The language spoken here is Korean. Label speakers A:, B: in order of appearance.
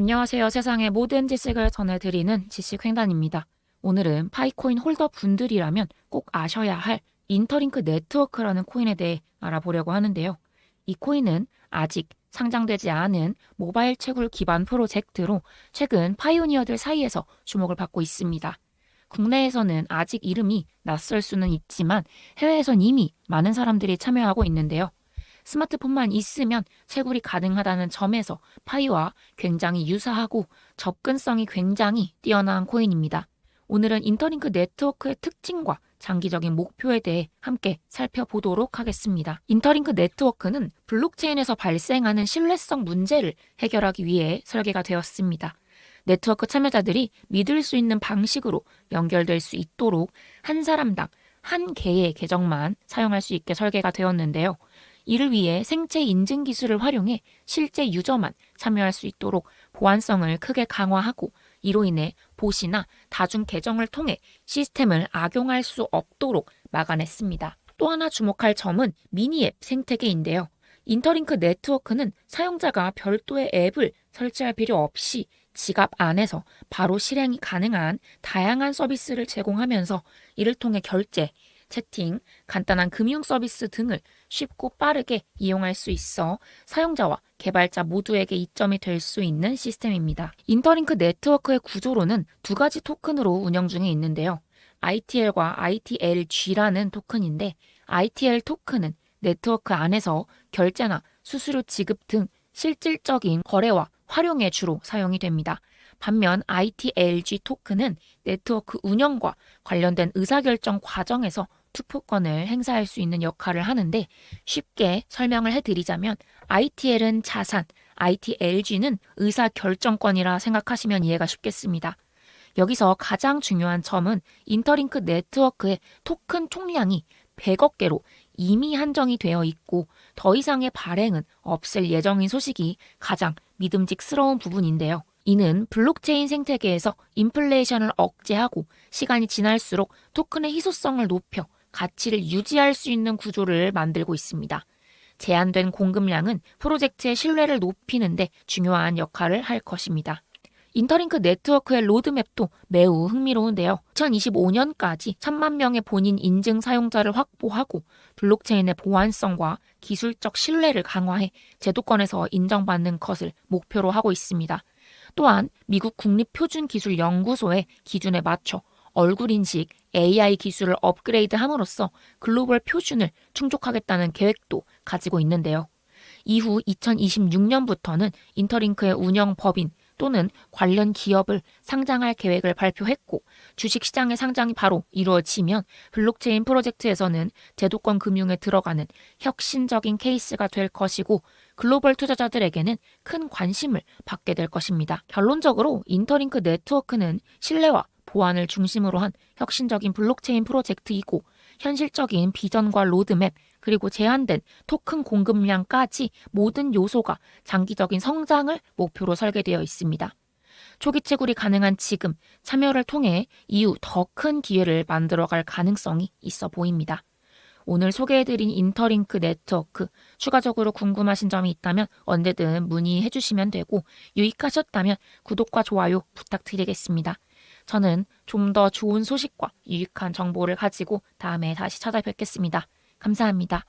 A: 안녕하세요. 세상의 모든 지식을 전해드리는 지식횡단입니다. 오늘은 파이코인 홀더 분들이라면 꼭 아셔야 할 인터링크 네트워크라는 코인에 대해 알아보려고 하는데요. 이 코인은 아직 상장되지 않은 모바일 채굴 기반 프로젝트로 최근 파이오니어들 사이에서 주목을 받고 있습니다. 국내에서는 아직 이름이 낯설 수는 있지만 해외에선 이미 많은 사람들이 참여하고 있는데요. 스마트폰만 있으면 채굴이 가능하다는 점에서 파이와 굉장히 유사하고 접근성이 굉장히 뛰어난 코인입니다. 오늘은 인터링크 네트워크의 특징과 장기적인 목표에 대해 함께 살펴보도록 하겠습니다. 인터링크 네트워크는 블록체인에서 발생하는 신뢰성 문제를 해결하기 위해 설계가 되었습니다. 네트워크 참여자들이 믿을 수 있는 방식으로 연결될 수 있도록 한 사람당 한 개의 계정만 사용할 수 있게 설계가 되었는데요. 이를 위해 생체 인증 기술을 활용해 실제 유저만 참여할 수 있도록 보안성을 크게 강화하고 이로 인해 봇이나 다중 계정을 통해 시스템을 악용할 수 없도록 막아냈습니다. 또 하나 주목할 점은 미니앱 생태계인데요. 인터링크 네트워크는 사용자가 별도의 앱을 설치할 필요 없이 지갑 안에서 바로 실행이 가능한 다양한 서비스를 제공하면서 이를 통해 결제, 채팅, 간단한 금융 서비스 등을 쉽고 빠르게 이용할 수 있어 사용자와 개발자 모두에게 이점이 될 수 있는 시스템입니다. 인터링크 네트워크의 구조로는 두 가지 토큰으로 운영 중에 있는데요. ITL과 ITLG라는 토큰인데 ITL 토큰은 네트워크 안에서 결제나 수수료 지급 등 실질적인 거래와 활용에 주로 사용이 됩니다. 반면 ITLG 토큰은 네트워크 운영과 관련된 의사결정 과정에서 투표권을 행사할 수 있는 역할을 하는데 쉽게 설명을 해드리자면 ITL은 자산, ITLG는 의사결정권이라 생각하시면 이해가 쉽겠습니다. 여기서 가장 중요한 점은 인터링크 네트워크의 토큰 총량이 100억 개로 이미 한정이 되어 있고 더 이상의 발행은 없을 예정인 소식이 가장 믿음직스러운 부분인데요. 이는 블록체인 생태계에서 인플레이션을 억제하고 시간이 지날수록 토큰의 희소성을 높여 가치를 유지할 수 있는 구조를 만들고 있습니다. 제한된 공급량은 프로젝트의 신뢰를 높이는데 중요한 역할을 할 것입니다. 인터링크 네트워크의 로드맵도 매우 흥미로운데요. 2025년까지 1000만 명의 본인 인증 사용자를 확보하고 블록체인의 보안성과 기술적 신뢰를 강화해 제도권에서 인정받는 것을 목표로 하고 있습니다. 또한 미국 국립표준기술연구소의 기준에 맞춰 얼굴 인식 AI 기술을 업그레이드 함으로써 글로벌 표준을 충족하겠다는 계획도 가지고 있는데요. 이후 2026년부터는 인터링크의 운영 법인 또는 관련 기업을 상장할 계획을 발표했고 주식시장의 상장이 바로 이루어지면 블록체인 프로젝트에서는 제도권 금융에 들어가는 혁신적인 케이스가 될 것이고 글로벌 투자자들에게는 큰 관심을 받게 될 것입니다. 결론적으로 인터링크 네트워크는 신뢰와 보안을 중심으로 한 혁신적인 블록체인 프로젝트이고 현실적인 비전과 로드맵 그리고 제한된 토큰 공급량까지 모든 요소가 장기적인 성장을 목표로 설계되어 있습니다. 초기 채굴이 가능한 지금 참여를 통해 이후 더 큰 기회를 만들어갈 가능성이 있어 보입니다. 오늘 소개해드린 인터링크 네트워크 추가적으로 궁금하신 점이 있다면 언제든 문의해 주시면 되고 유익하셨다면 구독과 좋아요 부탁드리겠습니다. 저는 좀 더 좋은 소식과 유익한 정보를 가지고 다음에 다시 찾아뵙겠습니다. 감사합니다.